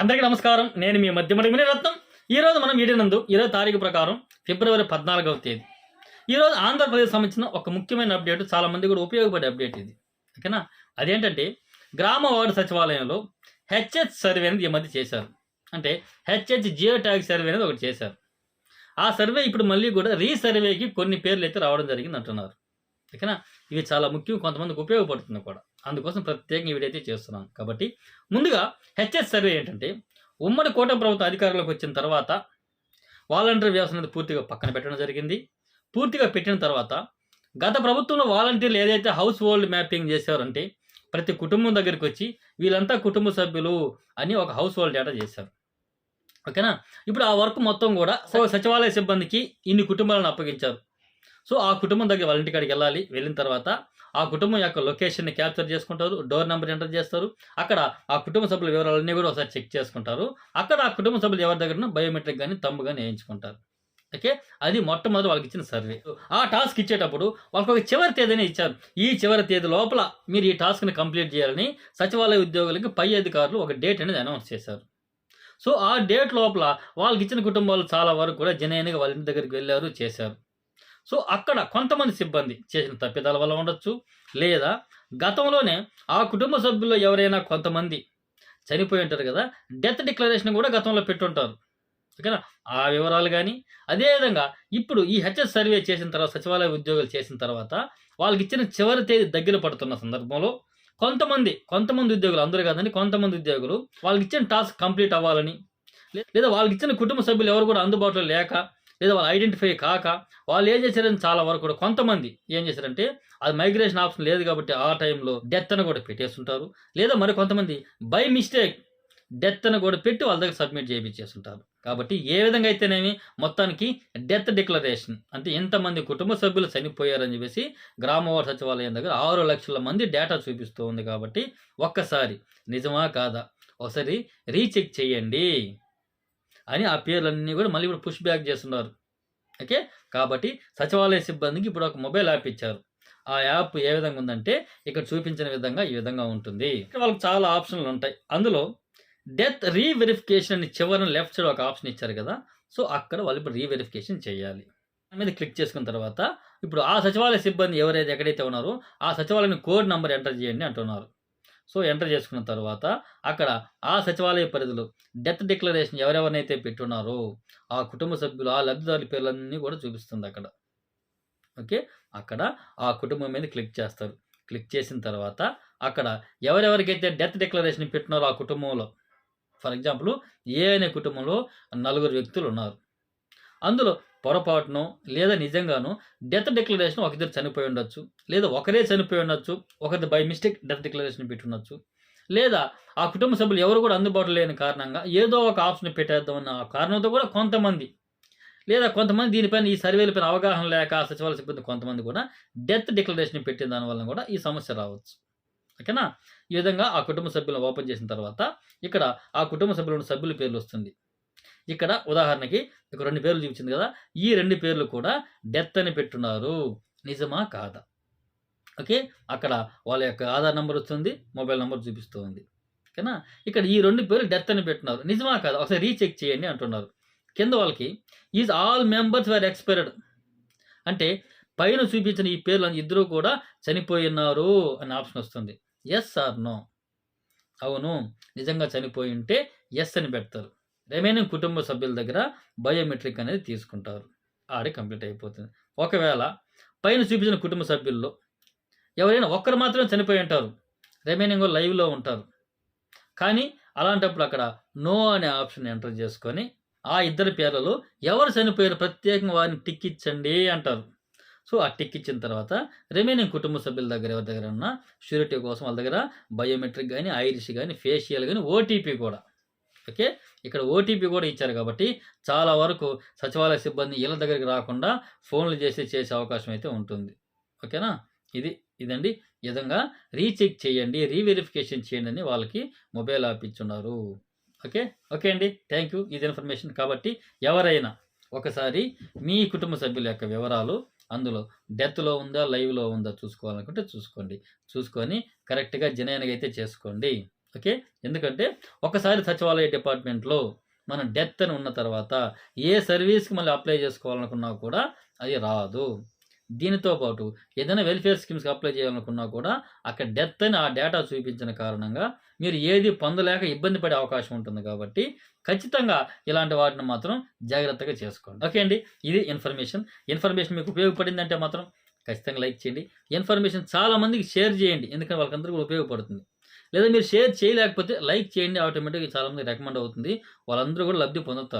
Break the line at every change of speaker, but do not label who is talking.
అందరికీ నమస్కారం. నేను మీ మధ్య మధ్యమడి రత్నం ఈరోజు మనం వీడినందు ఇరవై తారీఖు ప్రకారం ఫిబ్రవరి పద్నాలుగవ తేదీ. ఈరోజు ఆంధ్రప్రదేశ్ సంబంధించిన ఒక ముఖ్యమైన అప్డేట్ చాలా మంది కూడా ఉపయోగపడే అప్డేట్ ఇది. ఓకేనా? అదేంటంటే గ్రామ వార్డు సచివాలయంలో హెచ్హెచ్ సర్వే అనేది ఈ మధ్య చేశారు. అంటే హెచ్హెచ్ జియో ట్యాగ్ సర్వే అనేది ఒకటి చేశారు. ఆ సర్వే ఇప్పుడు మళ్ళీ కూడా రీసర్వేకి కొన్ని పేర్లు అయితే రావడం జరిగింది అంటున్నారు ఓకేనా? ఇవి చాలా ముఖ్యం కొంతమందికి ఉపయోగపడుతుంది కూడా. అందుకోసం ప్రత్యేకంగా వీడైతే చేస్తున్నాను కాబట్టి ముందుగా హెచ్ఎస్ సర్వే ఏంటంటే ఉమ్మడి కూటమి ప్రభుత్వం అధికారంలోకి వచ్చిన తర్వాత వాలంటీర్ వ్యవస్థ అనేది పూర్తిగా పక్కన పెట్టడం జరిగింది. పూర్తిగా పెట్టిన తర్వాత గత ప్రభుత్వంలో వాలంటీర్లు ఏదైతే హౌస్ హోల్డ్ మ్యాపింగ్ చేశారంటే ప్రతి కుటుంబం దగ్గరికి వచ్చి వీళ్ళంతా కుటుంబ సభ్యులు అని ఒక హౌస్ హోల్డ్ డేటా చేశారు. ఓకేనా? ఇప్పుడు ఆ వర్క్ మొత్తం కూడా సో సచివాలయ సిబ్బందికి ఇన్ని కుటుంబాలను అప్పగించారు. సో ఆ కుటుంబం దగ్గర వాళ్ళ ఇంటికాడికి వెళ్ళాలి. వెళ్ళిన తర్వాత ఆ కుటుంబం యొక్క లొకేషన్ని క్యాప్చర్ చేసుకుంటారు డోర్ నెంబర్ ఎంటర్ చేస్తారు. అక్కడ ఆ కుటుంబ సభ్యుల వివరాలన్నీ కూడా ఒకసారి చెక్ చేసుకుంటారు. అక్కడ ఆ కుటుంబ సభ్యులు ఎవరి దగ్గర బయోమెట్రిక్ కానీ తమ్ము కానీ వేయించుకుంటారు. ఓకే? అది మొట్టమొదటి వాళ్ళకి ఇచ్చిన సర్వే. ఆ టాస్క్ ఇచ్చేటప్పుడు వాళ్ళకి ఒక చివరి తేదీని ఇచ్చారు. ఈ చివరి తేదీ లోపల మీరు ఈ టాస్క్ని కంప్లీట్ చేయాలని సచివాలయ ఉద్యోగులకి పై అధికారులు ఒక డేట్ అనేది అనౌన్స్ చేశారు. సో ఆ డేట్ లోపల వాళ్ళకి ఇచ్చిన కుటుంబాలు చాలా వరకు కూడా జనైన్గా వాళ్ళ ఇంటి దగ్గరికి వెళ్ళారు చేశారు. సో అక్కడ కొంతమంది సిబ్బంది చేసిన తప్పిదాల వల్ల ఉండొచ్చు. లేదా గతంలోనే ఆ కుటుంబ సభ్యుల్లో ఎవరైనా కొంతమంది చనిపోయి ఉంటారు కదా డెత్ డిక్లరేషన్ కూడా గతంలో పెట్టుంటారు. ఓకేనా? ఆ వివరాలు కానీ అదేవిధంగా ఇప్పుడు ఈ హెచ్ఎస్ సర్వే చేసిన తర్వాత సచివాలయ ఉద్యోగులు చేసిన తర్వాత వాళ్ళకి ఇచ్చిన చివరి తేదీ దగ్గర పడుతున్న సందర్భంలో కొంతమంది కొంతమంది ఉద్యోగులు అందరూ కాదండి కొంతమంది ఉద్యోగులు వాళ్ళకి ఇచ్చిన టాస్క్ కంప్లీట్ అవ్వాలని లేదా వాళ్ళకి ఇచ్చిన కుటుంబ సభ్యులు ఎవరు కూడా అందుబాటులో లేక లేదా వాళ్ళు ఐడెంటిఫై కాక వాళ్ళు ఏం చేశారని చాలా వరకు కూడా కొంతమంది ఏం చేశారంటే అది మైగ్రేషన్ ఆప్షన్ లేదు కాబట్టి ఆ టైంలో డెత్ అని కూడా పెట్టేస్తుంటారు. లేదా మరి కొంతమంది బై మిస్టేక్ డెత్ అని కూడా పెట్టి వాళ్ళ దగ్గర సబ్మిట్ చేయించేస్తుంటారు. కాబట్టి ఏ విధంగా అయితేనేమి మొత్తానికి డెత్ డిక్లరేషన్ అంటే ఇంతమంది కుటుంబ సభ్యులు చనిపోయారని చెప్పేసి గ్రామవార్డు సచివాలయం దగ్గర ఆరు లక్షల మంది డేటా చూపిస్తూ ఉంది కాబట్టి ఒక్కసారి నిజమా కాదా? ఒకసారి రీచెక్ చేయండి అని ఆ పేర్లన్నీ కూడా మళ్ళీ ఇప్పుడు పుష్ బ్యాక్ చేస్తున్నారు. ఓకే? కాబట్టి సచివాలయ సిబ్బందికి ఇప్పుడు ఒక మొబైల్ యాప్ ఇచ్చారు. ఆ యాప్ ఏ విధంగా ఉందంటే ఇక్కడ చూపించిన విధంగా ఈ విధంగా ఉంటుంది. ఇక్కడ వాళ్ళకి చాలా ఆప్షన్లు ఉంటాయి. అందులో డెత్ రీవెరిఫికేషన్ అని చివరిన లెఫ్ట్ సైడ్ ఒక ఆప్షన్ ఇచ్చారు కదా? సో అక్కడ వాళ్ళు ఇప్పుడు రీవెరిఫికేషన్ చేయాలి. దాని మీద క్లిక్ చేసుకున్న తర్వాత ఇప్పుడు ఆ సచివాలయ సిబ్బంది ఎవరైతే ఎక్కడైతే ఉన్నారో ఆ సచివాలయం కోడ్ నెంబర్ ఎంటర్ చేయండి అంటున్నారు. సో ఎంటర్ చేసుకున్న తర్వాత అక్కడ ఆ సచివాలయ పరిధిలో డెత్ డిక్లరేషన్ ఎవరెవరినైతే పెట్టున్నారో ఆ కుటుంబ సభ్యులు ఆ లబ్ధిదారుల పేర్లన్నీ కూడా చూపిస్తుంది అక్కడ. ఓకే? అక్కడ ఆ కుటుంబం మీద క్లిక్ చేస్తారు. క్లిక్ చేసిన తర్వాత అక్కడ ఎవరెవరికైతే డెత్ డిక్లరేషన్ పెట్టినారో ఆ కుటుంబంలో ఫర్ ఎగ్జాంపుల్ ఏ అనే కుటుంబంలో నలుగురు వ్యక్తులు ఉన్నారు. అందులో పొరపాటును లేదా నిజంగాను డెత్ డిక్లరేషన్ ఒకరిద్దరు చనిపోయి ఉండొచ్చు. లేదా ఒకరే చనిపోయి ఉండొచ్చు. ఒకరి బై మిస్టేక్ డెత్ డిక్లరేషన్ పెట్టుండొచ్చు లేదా ఆ కుటుంబ సభ్యులు ఎవరు కూడా అందుబాటులో లేని కారణంగా ఏదో ఒక ఆప్షన్ పెట్టేద్దామన్న ఆ కారణంతో కూడా కొంతమంది లేదా కొంతమంది దీనిపైన ఈ సర్వేలపైన అవగాహన లేక సచివాలయ సిబ్బంది కొంతమంది కూడా డెత్ డిక్లరేషన్ పెట్టిన దానివల్ల కూడా ఈ సమస్య రావచ్చు. ఓకేనా? ఈ విధంగా ఆ కుటుంబ సభ్యులను ఓపెన్ చేసిన తర్వాత ఇక్కడ ఆ కుటుంబ సభ్యులను సభ్యుల పేర్లు వస్తుంది. ఇక్కడ ఉదాహరణకి ఇక్కడ రెండు పేర్లు చూపించింది కదా ఈ రెండు పేర్లు కూడా డెత్ అని పెట్టున్నారు. నిజమా కాదా? ఓకే అక్కడ వాళ్ళ యొక్క ఆధార్ నెంబర్ వస్తుంది మొబైల్ నెంబర్ చూపిస్తుంది. ఓకేనా? ఇక్కడ ఈ రెండు పేర్లు డెత్ అని పెట్టున్నారు. నిజమా కాదా? ఒకసారి రీచెక్ చేయండి అంటున్నారు. కింద వాళ్ళకి is all members were expired అంటే పైన చూపించిన ఈ పేర్లు ఇద్దరు కూడా చనిపోయినారు అనే ఆప్షన్ వస్తుంది. ఎస్ ఆర్ నో అవును నిజంగా చనిపోయి ఉంటే ఎస్ అని పెడతారు. రిమైనింగ్ కుటుంబ సభ్యుల దగ్గర బయోమెట్రిక్ అనేది తీసుకుంటారు. ఆడి కంప్లీట్ అయిపోతుంది. ఒకవేళ పైన చూపించిన కుటుంబ సభ్యుల్లో ఎవరైనా ఒక్కరు మాత్రమే చనిపోయి ఉంటారు. రిమైనింగ్ లైవ్లో ఉంటారు. కానీ అలాంటప్పుడు అక్కడ నో అనే ఆప్షన్ ఎంటర్ చేసుకొని ఆ ఇద్దరి పేర్లలో ఎవరు చనిపోయారు ప్రత్యేకంగా వారిని టిక్ ఇచ్చండి అంటారు. సో ఆ టిక్ ఇచ్చిన తర్వాత రిమైనింగ్ కుటుంబ సభ్యుల దగ్గర ఎవరి దగ్గర ఉన్న షూరిటీ కోసం వాళ్ళ దగ్గర బయోమెట్రిక్ కానీ ఐరిష్ కానీ ఫేషియల్ కానీ ఓటీపీ కూడా ఓకే ఇక్కడ ఓటీపీ కూడా ఇచ్చారు కాబట్టి చాలా వరకు సచివాలయ సిబ్బంది ఇళ్ళ దగ్గరికి రాకుండా ఫోన్లు చేసి చేసే అవకాశం అయితే ఉంటుంది. ఓకేనా? ఇది ఇదండి. విధంగా రీచెక్ చేయండి రీవెరిఫికేషన్ చేయండి అని వాళ్ళకి మొబైల్ యాప్ ఇచ్చున్నారు. ఓకే? ఓకే అండి. Thank you. ఇది ఇన్ఫర్మేషన్. కాబట్టి ఎవరైనా ఒకసారి మీ కుటుంబ సభ్యుల యొక్క వివరాలు అందులో డెత్లో ఉందా లైవ్లో ఉందా చూసుకోవాలనుకుంటే చూసుకోండి. చూసుకొని కరెక్ట్గా జనయనగా అయితే చేసుకోండి. ఓకే? ఎందుకంటే ఒకసారి సచివాలయ డిపార్ట్మెంట్లో మన డెత్ అని ఉన్న తర్వాత ఏ సర్వీస్కి మళ్ళీ అప్లై చేసుకోవాలనుకున్నా కూడా అది రాదు. దీనితో పాటు ఏదైనా వెల్ఫేర్ స్కీమ్స్కి అప్లై చేయాలనుకున్నా కూడా అక్కడ డెత్ అని ఆ డేటా చూపించిన కారణంగా మీరు ఏది పొందలేక ఇబ్బంది పడే అవకాశం ఉంటుంది కాబట్టి ఖచ్చితంగా ఇలాంటి వాటిని మాత్రం జాగ్రత్తగా చేసుకోండి. ఓకే అండి? ఇది ఇన్ఫర్మేషన్. ఇన్ఫర్మేషన్ మీకు ఉపయోగపడిందంటే మాత్రం ఖచ్చితంగా లైక్ చేయండి. ఇన్ఫర్మేషన్ చాలా మందికి షేర్ చేయండి. ఎందుకంటే వాళ్ళకందరికీ ఉపయోగపడుతుంది. లేదా మీరు షేర్ చేయలేకపోతే లైక్ చేయండి ఆటోమేటిక్గా చాలా మంది రికమెండ్ అవుతుంది. వాళ్ళందరూ కూడా లబ్ధి పొందుతారు.